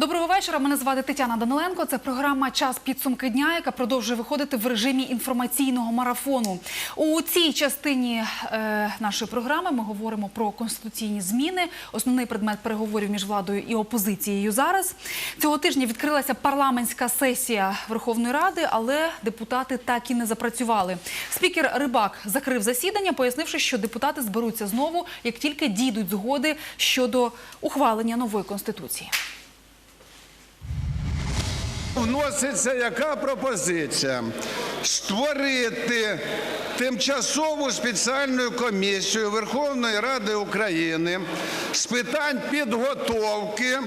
Доброго вечора. Мене звати Тетяна Даниленко. Це програма Час підсумки дня, яка продовжує виходити в режимі інформаційного марафону. У цій частині е, нашої програми ми говоримо про конституційні зміни. Основний предмет переговорів між владою і опозицією зараз. Цього тижня відкрилася парламентська сесія Верховної Ради, але депутати так і не запрацювали. Спікер Рибак закрив засідання, пояснивши, що депутати зберуться знову, як тільки дійдуть згоди щодо ухвалення нової конституції. Вноситься яка пропозиція? Створити тимчасову спеціальну комісію Верховної Ради України з питань підготовки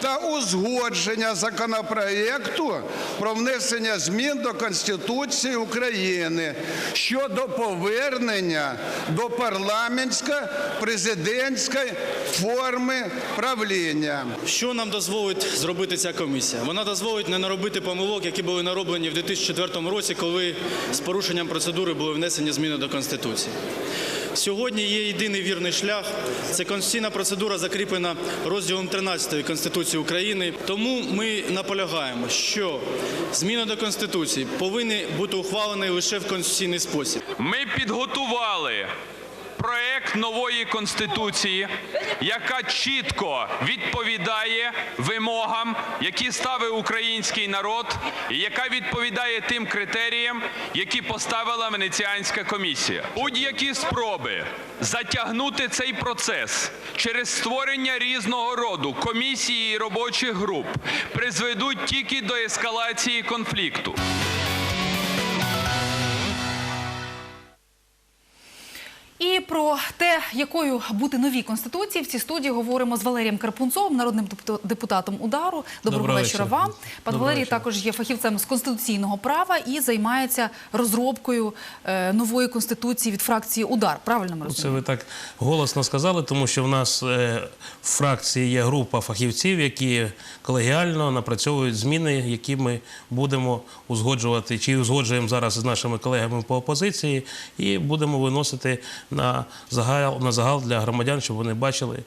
та узгодження законопроєкту про внесення змін до Конституції України щодо повернення до парламентсько-президентської форми правління. Що нам дозволить зробити ця комісія? Вона дозволить не наробити помилок, які були нароблені в 2004 році, коли з порушенням процедури були внесені зміни до Конституції. Сьогодні є єдиний вірний шлях. Це конституційна процедура, закріплена розділом 13 Конституції України. Тому ми наполягаємо, що зміни до Конституції повинні бути ухвалені лише в конституційний спосіб. Ми підготували проект нової конституції, яка чітко відповідає вимогам, які ставив український народ, і яка відповідає тим критеріям, які поставила Венеціанська комісія. Будь-які спроби затягнути цей процес через створення різного роду комісії і робочих груп призведуть тільки до ескалації конфлікту. Про те, якою бути новій конституції, в цій студії говоримо з Валерієм Карпунцовим, народним депу- депутатом удару. Доброго, Доброго вечора вам. Пан Доброго Валерій вечора. також є фахівцем з конституційного права і займається розробкою е, нової конституції від фракції Удар. Правильно ми Це ви так голосно сказали, тому що в нас е, в фракції є група фахівців, які колегіально напрацьовують зміни, які ми будемо узгоджувати, чи узгоджуємо зараз з нашими колегами по опозиції, і будемо виносити на загал, на загал для громадян, щоб вони бачили.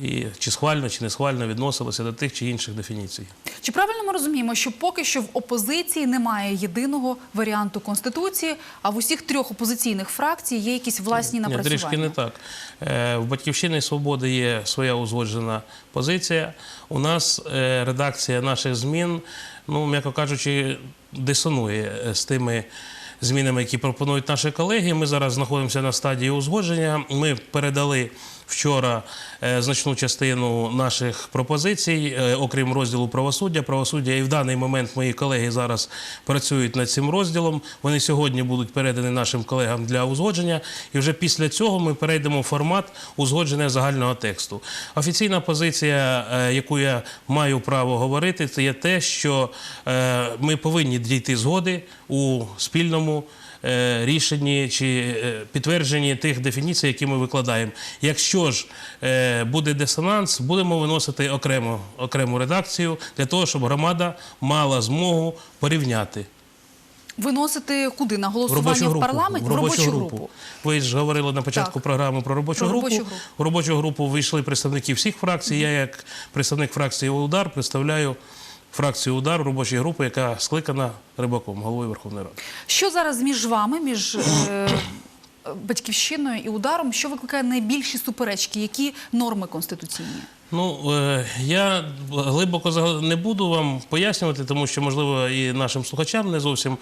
І чи схвально, чи не схвально відносилися до тих чи інших дефініцій. Чи правильно ми розуміємо, що поки що в опозиції немає єдиного варіанту конституції, а в усіх трьох опозиційних фракцій є якісь власні Ні, трішки не так. Е, В Батьківщини Свободи є своя узгоджена позиція. У нас е, редакція наших змін, ну, м'яко кажучи, дисонує з тими змінами, які пропонують наші колеги. Ми зараз знаходимося на стадії узгодження. Ми передали вчора е, значну частину наших пропозицій, е, окрім розділу правосуддя. Правосуддя і в даний момент мої колеги зараз працюють над цим розділом. Вони сьогодні будуть передані нашим колегам для узгодження. І вже після цього ми перейдемо в формат узгодження загального тексту. Офіційна позиція, е, яку я маю право говорити, це є те, що ми повинні дійти згоди у спільному рішенні чи е, підтвердженні тих дефініцій, які ми викладаємо. Якщо ж е, буде дисонанс, будемо виносити окремо, окрему редакцію для того, щоб громада мала змогу порівняти. Виносити куди? На голосування в, групу. парламент? В робочу групу. Ви ж говорили на початку Так. програми про робочу Про групу. робочу групу. В робочу групу вийшли представники всіх фракцій. Я, як представник фракції Удар, представляю фракцію Удар робочої групи, яка скликана Рибаком, головою Верховної Ради. Що зараз між вами, між е, батьківщиною і ударом? Що викликає найбільші суперечки? Які норми конституційні? Ну, е, я глибоко не буду вам пояснювати, тому що, можливо, і нашим слухачам не зовсім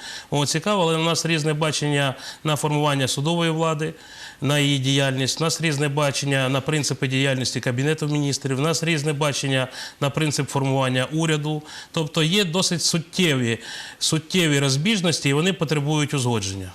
цікаво, але у нас різне бачення на формування судової влади, на її діяльність. У нас різне бачення на принципи діяльності Кабінету міністрів, у нас різне бачення на принцип формування уряду. Тобто є досить суттєві, суттєві розбіжності, і вони потребують узгодження.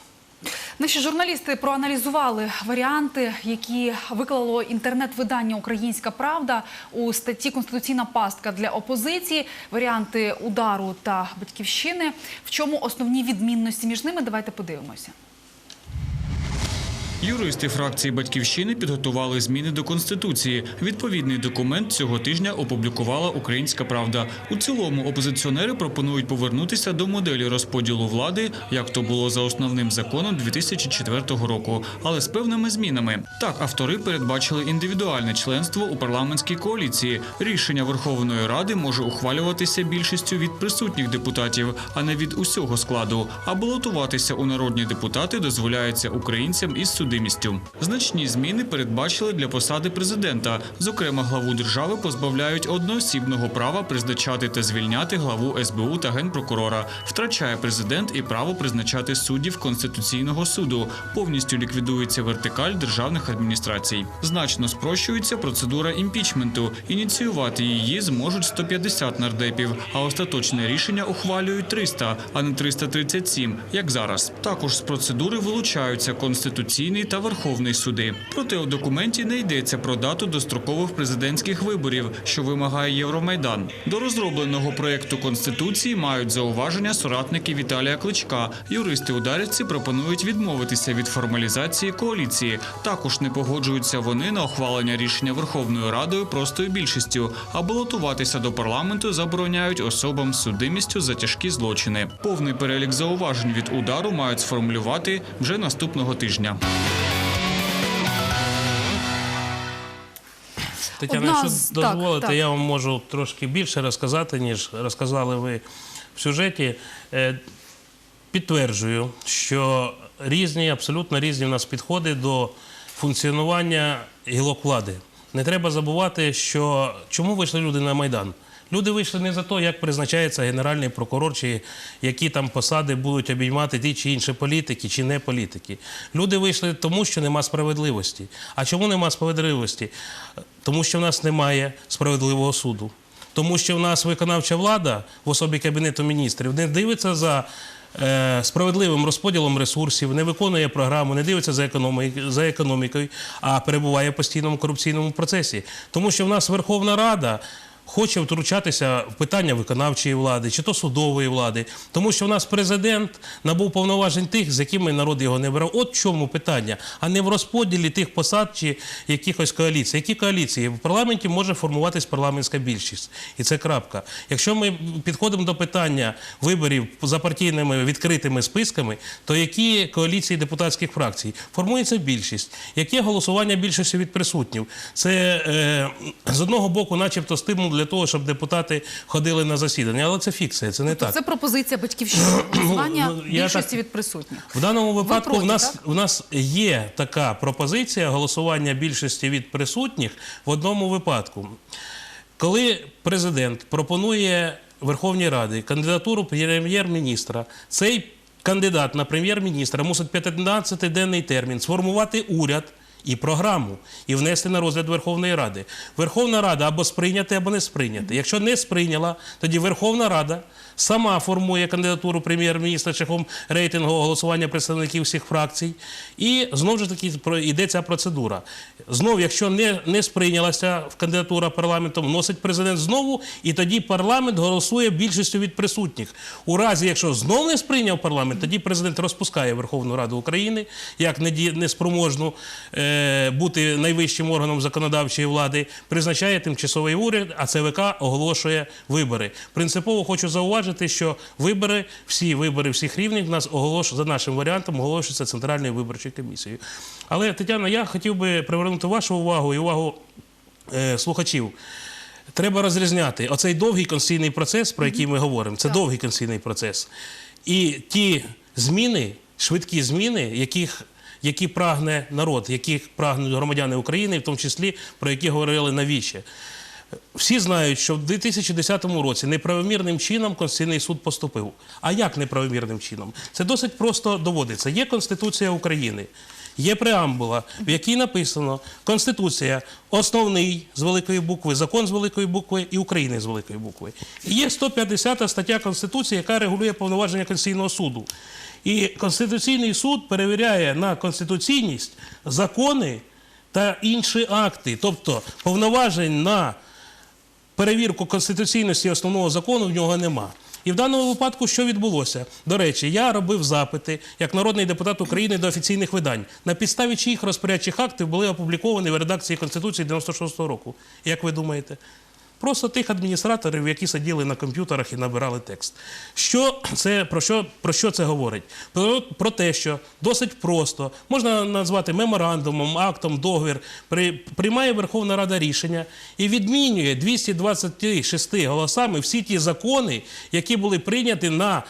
Наші журналісти проаналізували варіанти, які виклало інтернет-видання Українська Правда у статті Конституційна пастка для опозиції. Варіанти удару та батьківщини. В чому основні відмінності між ними? Давайте подивимося. Юристи фракції Батьківщини підготували зміни до конституції. Відповідний документ цього тижня опублікувала Українська Правда. У цілому опозиціонери пропонують повернутися до моделі розподілу влади, як то було за основним законом 2004 року, але з певними змінами. Так, автори передбачили індивідуальне членство у парламентській коаліції. Рішення Верховної Ради може ухвалюватися більшістю від присутніх депутатів, а не від усього складу. А балотуватися у народні депутати дозволяється українцям із судимістю. Значні зміни передбачили для посади президента. Зокрема, главу держави позбавляють одноосібного права призначати та звільняти главу СБУ та генпрокурора. Втрачає президент і право призначати суддів Конституційного суду. Повністю ліквідується вертикаль державних адміністрацій. Значно спрощується процедура імпічменту. Ініціювати її зможуть 150 нардепів, а остаточне рішення ухвалюють 300, а не 337, як зараз. Також з процедури вилучаються Конституційний та Верховний суди. Проте у документі не йдеться про дату дострокових президентських виборів, що вимагає Євромайдан. До розробленого проекту конституції мають зауваження соратники Віталія Кличка. Юристи ударівці пропонують відмовитися від формалізації коаліції. Також не погоджуються вони на ухвалення рішення Верховною Радою простою більшістю, а балотуватися до парламенту забороняють особам з судимістю за тяжкі злочини. Повний перелік зауважень від удару мають сформулювати вже наступного тижня. Тетяна, Одна якщо так, дозволите, так. я вам можу трошки більше розказати, ніж розказали ви в сюжеті. Е, Підтверджую, що різні, абсолютно різні в нас підходи до функціонування гілок влади. Не треба забувати, що чому вийшли люди на Майдан. Люди вийшли не за те, як призначається генеральний прокурор, чи які там посади будуть обіймати ті чи інші політики, чи не політики. Люди вийшли тому, що нема справедливості. А чому нема справедливості? Тому що в нас немає справедливого суду. Тому що в нас виконавча влада в особі Кабінету міністрів не дивиться за е, справедливим розподілом ресурсів, не виконує програму, не дивиться за, економі... за економікою, а перебуває в постійному корупційному процесі. Тому що в нас Верховна Рада. Хоче втручатися в питання виконавчої влади чи то судової влади, тому що в нас президент набув повноважень тих, з якими народ його не брав. От в чому питання, а не в розподілі тих посад чи якихось коаліцій. Які коаліції в парламенті може формуватись парламентська більшість, і це крапка. Якщо ми підходимо до питання виборів за партійними відкритими списками, то які коаліції депутатських фракцій формується більшість? Яке голосування більшості від присутніх? Це е, з одного боку, начебто, стимул для того, щоб депутати ходили на засідання, але це фікція, це не так. Це пропозиція батьківщини. Голосування ну, більшості від присутніх. В даному випадку проти, в нас так? в нас є така пропозиція голосування більшості від присутніх в одному випадку. Коли президент пропонує Верховній Раді кандидатуру прем'єр-міністра, цей кандидат на прем'єр-міністра мусить 15-денний термін сформувати уряд. І програму, і внести на розгляд Верховної Ради. Верховна Рада або сприйняти, або не сприйняти. Якщо не сприйняла, тоді Верховна Рада сама формує кандидатуру прем'єр-міністра шляхом рейтингового голосування представників всіх фракцій. І знову ж таки йде ця процедура. Знов, якщо не, не сприйнялася кандидатура парламентом, вносить президент знову, і тоді парламент голосує більшістю від присутніх. У разі, якщо знов не сприйняв парламент, тоді президент розпускає Верховну Раду України як неспроможну е, бути найвищим органом законодавчої влади, призначає тимчасовий уряд, а ЦВК оголошує вибори. Принципово хочу зауважити, що вибори, всі вибори всіх рівнів, нас оголош... за нашим варіантом оголошуються Центральною виборчою комісією. Але, Тетяна, я хотів би привернути вашу увагу і увагу е, слухачів. Треба розрізняти оцей довгий конституційний процес, про який ми говоримо. Це довгий конституційний процес. І ті зміни, швидкі зміни, яких, які прагне народ, яких прагнуть громадяни України, в тому числі про які говорили навіщо. Всі знають, що в 2010 році неправомірним чином Конституційний суд поступив. А як неправомірним чином? Це досить просто доводиться. Є Конституція України, є преамбула, в якій написано Конституція основний з великої букви, закон з великої букви і України з великої букви. І є 150 стаття Конституції, яка регулює повноваження Конституційного суду. І Конституційний суд перевіряє на конституційність закони та інші акти, тобто повноважень на перевірку конституційності основного закону в нього нема. І в даному випадку що відбулося? До речі, я робив запити як народний депутат України до офіційних видань, на підставі чиїх розпорядчих актів були опубліковані в редакції Конституції 96-го року. Як ви думаєте? Просто тих адміністраторів, які сиділи на комп'ютерах і набирали текст. Що це, про, що, про що це говорить? Про, про те, що досить просто, можна назвати меморандумом, актом, договір, при, приймає Верховна Рада рішення і відмінює 226 голосами всі ті закони, які були прийняті на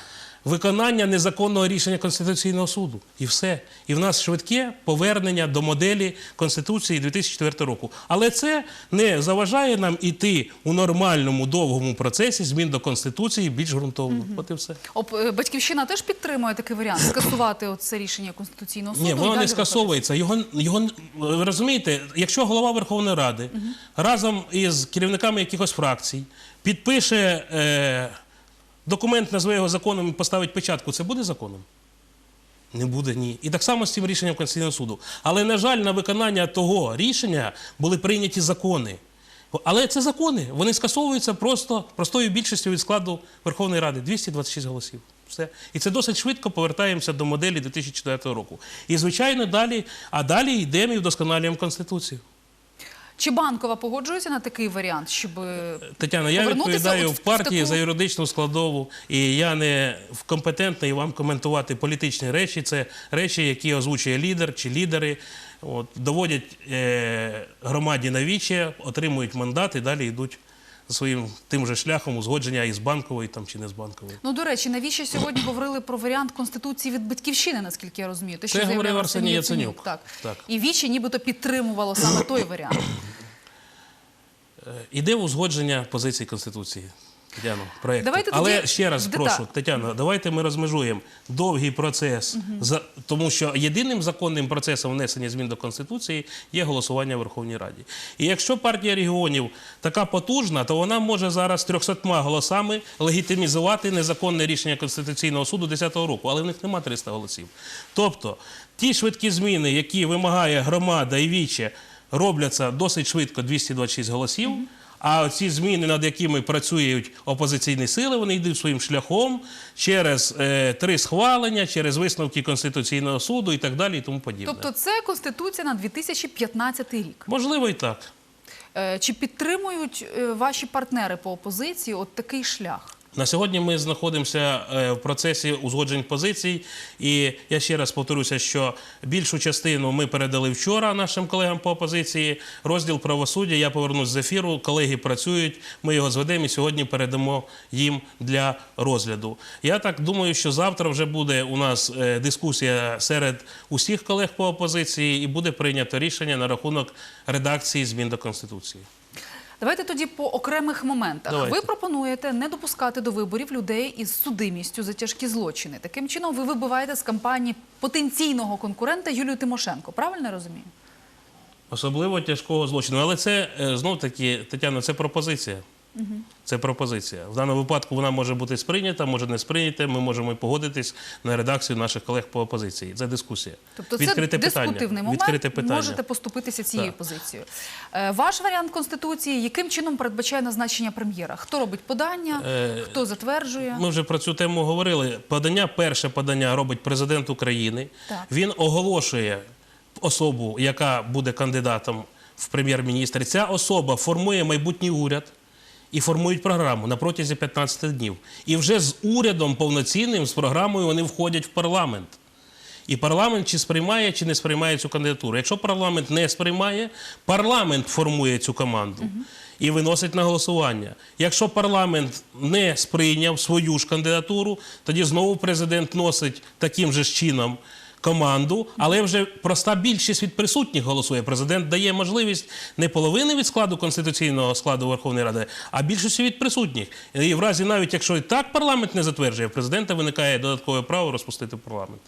виконання незаконного рішення Конституційного суду. І все. І в нас швидке повернення до моделі Конституції 2004 року. Але це не заважає нам іти у нормальному довгому процесі змін до Конституції більш ґрунтовно. От і все. Оп, е, Батьківщина теж підтримує такий варіант скасувати це рішення Конституційного суду. Ні, воно не скасовується. Його, розумієте, якщо голова Верховної Ради разом із керівниками якихось фракцій підпише е, документ, назве його законом і поставить печатку, це буде законом? Не буде ні. І так само з цим рішенням Конституційного суду. Але, на жаль, на виконання того рішення були прийняті закони. Але це закони. Вони скасовуються просто простою більшістю від складу Верховної Ради 226 голосів. Все. І це досить швидко повертаємося до моделі 2004 року. І, звичайно, далі, а далі йдемо і вдосконалюємо Конституцію. Чи банкова погоджується на такий варіант, щоб е, Тетяна, я відповідаю в партії в таку- за юридичну складову, і я не компетентний вам коментувати політичні речі. Це речі, які озвучує лідер чи лідери. От, доводять е, громаді на віче, отримують мандат і далі йдуть своїм тим же шляхом узгодження із банкової там, чи не з банкової. Ну, до речі, навіщо сьогодні говорили про варіант Конституції від Батьківщини, наскільки я розумію? Те, що Це говорив Арсеній Арсеній Яценюк. Так. Так. І Вічі нібито підтримувало саме той варіант. Е, Іде узгодження позицій Конституції. Тетяно, проєкту. Давайте Але тоді ще раз прошу, деталь. Тетяно, давайте ми розмежуємо довгий процес, за, тому що єдиним законним процесом внесення змін до Конституції є голосування в Верховній Раді. І якщо партія регіонів така потужна, то вона може зараз 300 голосами легітимізувати незаконне рішення Конституційного суду 10-го року, але в них нема 300 голосів. Тобто ті швидкі зміни, які вимагає громада і віче, робляться досить швидко 226 голосів. А ці зміни, над якими працюють опозиційні сили, вони йдуть своїм шляхом через е, три схвалення, через висновки Конституційного суду і так далі, і тому подібне. Тобто це Конституція на 2015 рік. Можливо, і так. Е, Чи підтримують е, ваші партнери по опозиції от такий шлях? На сьогодні ми знаходимося е, в процесі узгоджень позицій, і я ще раз повторюся, що більшу частину ми передали вчора нашим колегам по опозиції. Розділ правосуддя я повернусь з ефіру. Колеги працюють. Ми його зведемо і сьогодні передамо їм для розгляду. Я так думаю, що завтра вже буде у нас е, дискусія серед усіх колег по опозиції, і буде прийнято рішення на рахунок редакції змін до конституції. Давайте тоді по окремих моментах. Давайте. Ви пропонуєте не допускати до виборів людей із судимістю за тяжкі злочини. Таким чином, ви вибиваєте з кампанії потенційного конкурента Юлію Тимошенко. Правильно я розумію? Особливо тяжкого злочину. Але це знов таки, Тетяна, це пропозиція. Це пропозиція. В даному випадку вона може бути сприйнята, може не сприйнята. Ми можемо і погодитись на редакцію наших колег по опозиції. Це дискусія. Тобто це Відкрите дискутивний момент. Відкрите питання. Можете поступитися цією Так. позицією. Е, Ваш варіант конституції яким чином передбачає назначення прем'єра? Хто робить подання, Е, хто затверджує? Ми вже про цю тему говорили. Подання, перше подання робить президент України. Так. Він оголошує особу, яка буде кандидатом в прем'єр-міністри. Ця особа формує майбутній уряд. І формують програму на протязі 15 днів. І вже з урядом повноцінним, з програмою вони входять в парламент. І парламент чи сприймає, чи не сприймає цю кандидатуру. Якщо парламент не сприймає, парламент формує цю команду і виносить на голосування. Якщо парламент не сприйняв свою ж кандидатуру, тоді знову президент носить таким же чином команду, але вже проста більшість від присутніх голосує. Президент дає можливість не половини від складу конституційного складу Верховної Ради, а більшості від присутніх. І в разі навіть якщо і так парламент не затверджує, в президента виникає додаткове право розпустити парламент.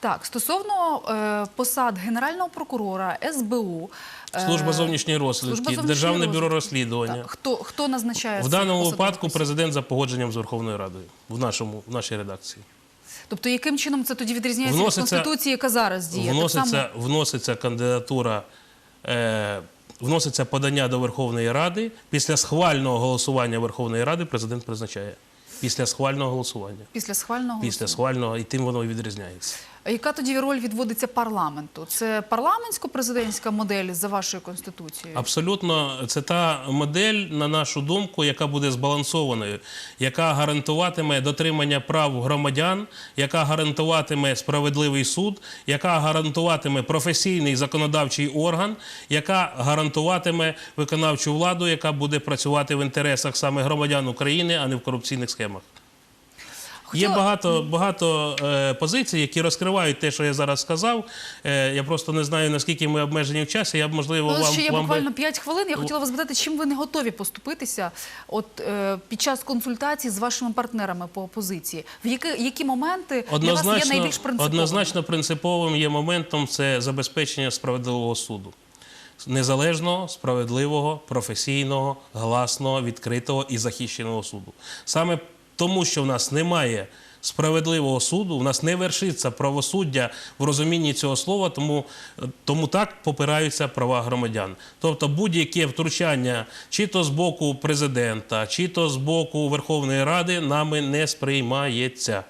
Так, стосовно е, посад Генерального прокурора, СБУ, е, Служба зовнішньої розвідки, Служба зовнішньої Державне бюро розслідування. Так, хто, хто назначає В даному випадку президент за погодженням з Верховною Радою в нашому в нашій редакції. Тобто, яким чином це тоді відрізняється від конституції, яка зараз діє? Так Вноситься, само- вноситься кандидатура, е, вноситься подання до Верховної Ради. Після схвального голосування Верховної Ради президент призначає. після схвального голосування. Після схвального Після голосування. схвального, і тим воно і відрізняється. Яка тоді роль відводиться парламенту? Це парламентсько-президентська модель за вашою конституцією? Абсолютно, це та модель, на нашу думку, яка буде збалансованою, яка гарантуватиме дотримання прав громадян, яка гарантуватиме справедливий суд, яка гарантуватиме професійний законодавчий орган, яка гарантуватиме виконавчу владу, яка буде працювати в інтересах саме громадян України, а не в корупційних схемах. Є багато, багато е, позицій, які розкривають те, що я зараз сказав. Е, я просто не знаю, наскільки ми обмежені в часі. Я б, можливо, Ну, вам, ще є вам би- буквально 5 хвилин. Я хотіла вас запитати, чим ви не готові поступитися от, е, під час консультацій з вашими партнерами по опозиції? В які, які моменти для вас є найбільш принциповими? однозначно принциповим є моментом це забезпечення справедливого суду. Незалежного, справедливого, професійного, гласного, відкритого і захищеного суду. Саме тому, що в нас немає справедливого суду, в нас не вершиться правосуддя в розумінні цього слова, тому, тому так попираються права громадян. Тобто будь-яке втручання, чи то з боку президента, чи то з боку Верховної Ради, нами не сприймається.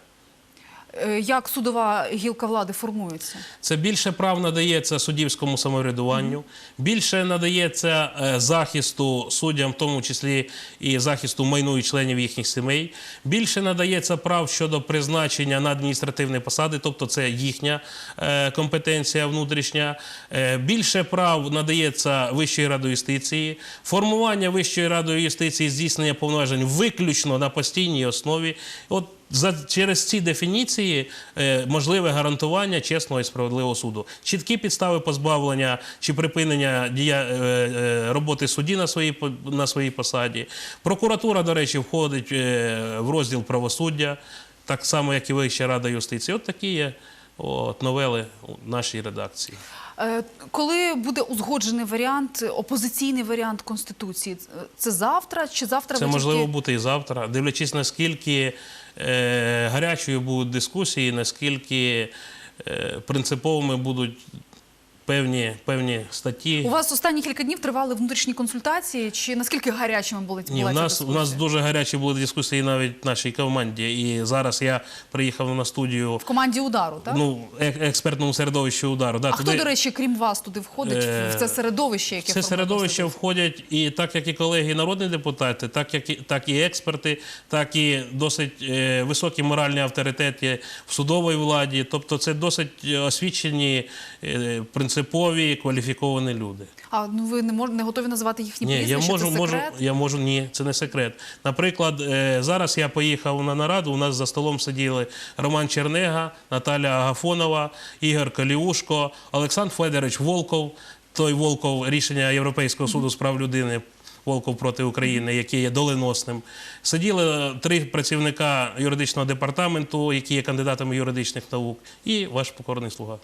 Е, Як судова гілка влади формується? Це більше прав надається суддівському самоврядуванню, більше надається е, захисту суддям, в тому числі і захисту майну і членів їхніх сімей. Більше надається прав щодо призначення на адміністративні посади, тобто це їхня е, компетенція внутрішня. Більше прав надається Вищою радою юстиції. Формування Вищої радою юстиції здійснення повноважень виключно на постійній основі. От за через ці дефініції е, можливе гарантування чесного і справедливого суду. Чіткі підстави позбавлення чи припинення дія е, е, роботи судді на своїй на своїй посаді. Прокуратура, до речі, входить е, в розділ правосуддя, так само як і Вища рада юстиції. От такі є от, новели у нашій редакції. Е, Коли буде узгоджений варіант, опозиційний варіант Конституції? Це завтра чи завтра Це можливо тільки... бути і завтра, дивлячись, наскільки е, гарячою будуть дискусії, наскільки е, принциповими будуть певні, певні статті. У вас останні кілька днів тривали внутрішні консультації, чи наскільки гарячими були Ні, була у нас, у нас дуже гарячі були дискусії навіть в нашій команді. І зараз я приїхав на студію в команді удару, так? ну, ек- експертному середовищу удару. Да, а хто, до речі, крім вас, туди входить Е, в це середовище, яке Це середовище входять і так як і колеги народні депутати, так як і так і експерти, так і досить е, високі моральні авторитети в судовій владі. Тобто, це досить е, освічені, е, принципові, кваліфіковані люди. А ну ви не мож... не готові називати їхні Ні, я можу, це можу, я можу, ні, це не секрет. Наприклад, е, зараз я поїхав на нараду. У нас за столом сиділи Роман Чернега, Наталя Агафонова, Ігор Каліушко, Олександр Федорович Волков. Той Волков рішення Європейського суду з прав людини. Волков проти України, який є доленосним. Сиділи три працівника юридичного департаменту, які є кандидатами юридичних наук, і ваш покорний слуга.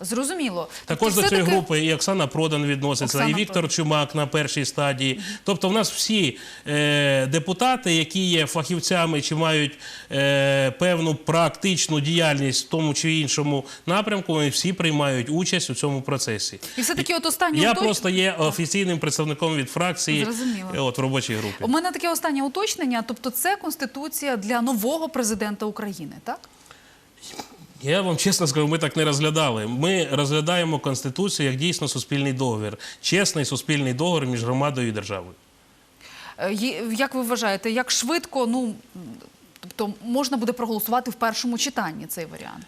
Зрозуміло. Також Тобто до цієї групи і Оксана Продан відноситься, Оксана і Віктор Продан. Чумак на першій стадії. Тобто, в нас всі е, депутати, які є фахівцями чи мають е, певну практичну діяльність в тому чи іншому напрямку, вони всі приймають участь у цьому процесі. І все-таки от останнє Я уточ- просто є офіційним представником від фракції Зрозуміло. е, от, в робочій групі. У мене таке останнє уточнення. Тобто, це конституція для нового президента України, так? Я вам чесно скажу, ми так не розглядали. Ми розглядаємо Конституцію як дійсно суспільний договір, чесний суспільний договір між громадою і державою. Е, Як ви вважаєте, як швидко, ну тобто можна буде проголосувати в першому читанні цей варіант?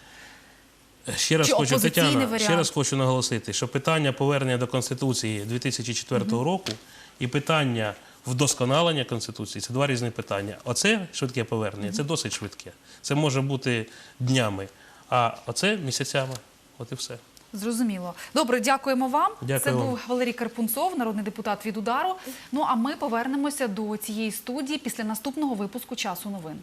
Ще раз Чи хочу Тетяна, варіант? ще раз хочу наголосити, що питання повернення до Конституції 2004 року і питання вдосконалення Конституції це два різні питання. Оце швидке повернення, це досить швидке. Це може бути днями, а оце місяцями. От і все. Зрозуміло. Добре, дякуємо вам. Дякую Це вам. був Валерій Карпунцов, народний депутат від удару. Ну а ми повернемося до цієї студії після наступного випуску часу новин.